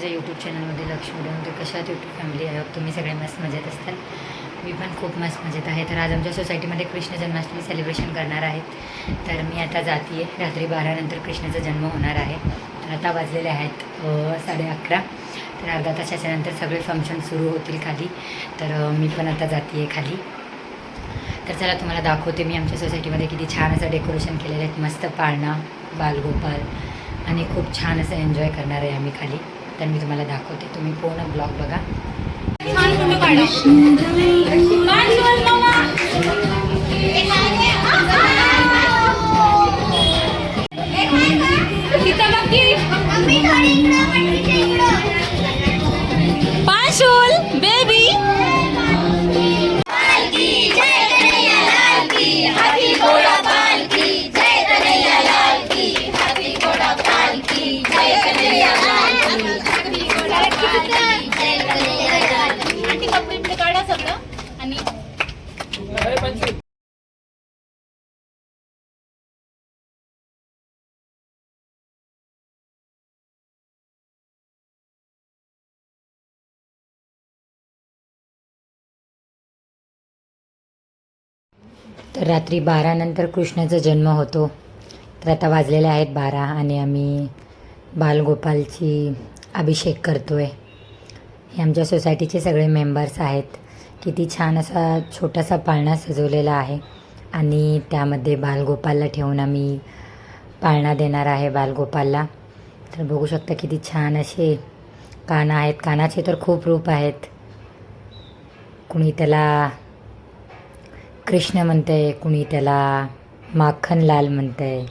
माझ्या यूट्यूब चॅनलमध्ये लक्ष देऊन ते कशात यूट्यूब फॅमिली आहे? तुम्ही सगळे मस्त मजेत असताल मी पण खूप मस्त मजेत आहे. तर आज आमच्या सोसायटीमध्ये कृष्ण जन्माष्टमी सेलिब्रेशन करणार आहेत. तर मी आता जाते आहे रात्री बारानंतर कृष्णाचा जन्म होणार आहे. तर आता वाजलेले आहेत साडे अकरा. तर अर्धा तासाच्या नंतर सगळे फंक्शन सुरू होतील खाली. तर मी पण आता जाते आहे खाली. तर चला तुम्हाला दाखवते मी आमच्या सोसायटीमध्ये किती छान असं डेकोरेशन केलेलं आहे मस्त पाळणा बालगोपाल. आणि खूप छान असं एन्जॉय करणार आहे आम्ही खाली. तर मी तुम्हाला दाखवते. तुम्ही पूर्ण ब्लॉग बघा. पाशुल बेबी तर रात्री बारानंतर कृष्णाचा जन्म होतो. तर आता वाजलेले आहेत बारा आणि आम्ही बालगोपालची अभिषेक करतो आहे हे आमच्या सोसायटीचे सगळे मेंबर्स आहेत. किती छान असा छोटासा पाळणा सजवलेला आहे. आणि त्यामध्ये बालगोपालला ठेवून आम्ही पाळणा देणार आहे बालगोपालला. तर बघू शकता किती छान असे कान आहेत. कानाचे तर खूप रूप आहेत. कुणी त्याला कृष्ण म्हणतं आहे कुणी त्याला माखनलाल म्हणतं. आहे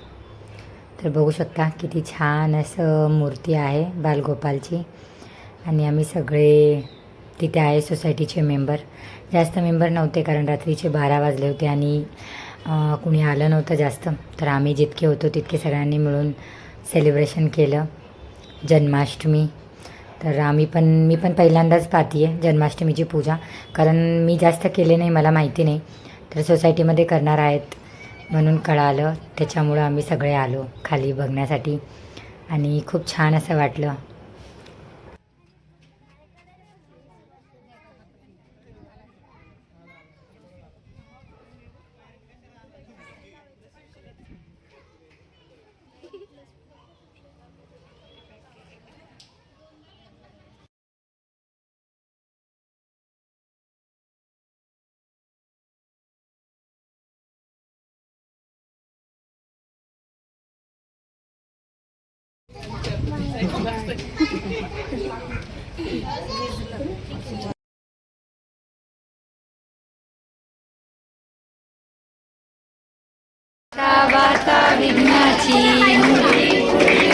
तर बघू शकता किती छान असं मूर्ती आहे बालगोपालची. आणि आम्ही सगळे तिथे आहे सोसायटीचे मेंबर जास्त मेंबर नव्हते कारण रात्रीचे बारा वाजले होते आणि कुणी आलं नव्हतं जास्त. तर आम्ही जितके होतो तितके सगळ्यांनी मिळून सेलिब्रेशन केलं. जन्माष्टमी. तर आम्ही पण मी पण पहिल्यांदाच पाहते आहे जन्माष्टमीची पूजा. कारण मी जास्त केले नाही मला माहिती नाही. तर सोसायटीमध्ये करणार आहेत म्हणून कळालं. त्याच्यामुळं आम्ही सगळे आलो खाली बघण्यासाठी. आणि खूप छान असं वाटलं.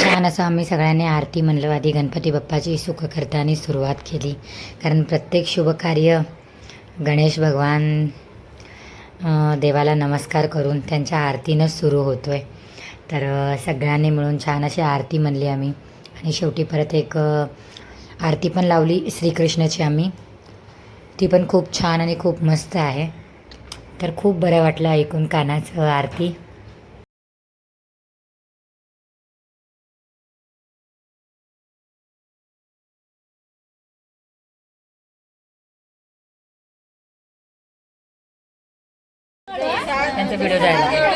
छान असं आम्ही सगळ्यांनी आरती म्हणलं. आधी गणपती बाप्पाची सुखकर्तानी सुरुवात केली. कारण प्रत्येक शुभकार्य गणेश भगवान देवाला नमस्कार करून त्यांच्या आरतीनंच सुरू होतो आहे तर सगळ्यांनी मिळून छान अशी आरती म्हणली आम्ही. आणि शेवटी परत एक आरती पण लावली श्रीकृष्णाची आम्ही. ती पण खूप छान आणि खूप मस्त आहे. तर खूप बरं वाटलं ऐकून कानाचं आरती. त्यांचा व्हिडिओ जायला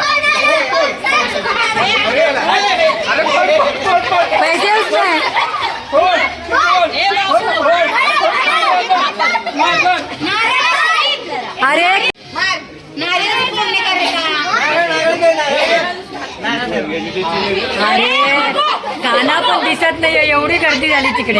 अरे काना पण दिसत नाही एवढी गर्दी झाली तिकडे.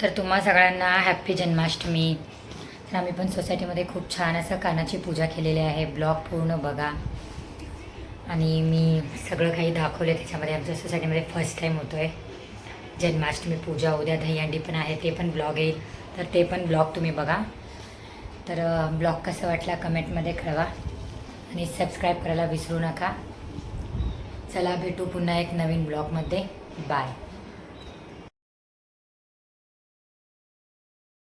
तर तुम्हा सगळ्यांना हॅप्पी जन्माष्टमी. तर आम्ही पण सोसायटीमध्ये खूप छान असं कानाची पूजा केलेली आहे. ब्लॉग पूर्ण बघा. आणि मी सगळं काही दाखवलं त्याच्यामध्ये आमच्या सोसायटीमध्ये फर्स्ट टाईम होतो आहे जन्माष्टमी पूजा उद्या दहीहंडी पण आहे. ते पण ब्लॉग येईल. तर ते पण ब्लॉग तुम्ही बघा. तर ब्लॉग कसं वाटला कमेंटमध्ये कळवा. आणि सबस्क्राईब करायला विसरू नका. चला भेटू पुन्हा एक नवीन ब्लॉगमध्ये बाय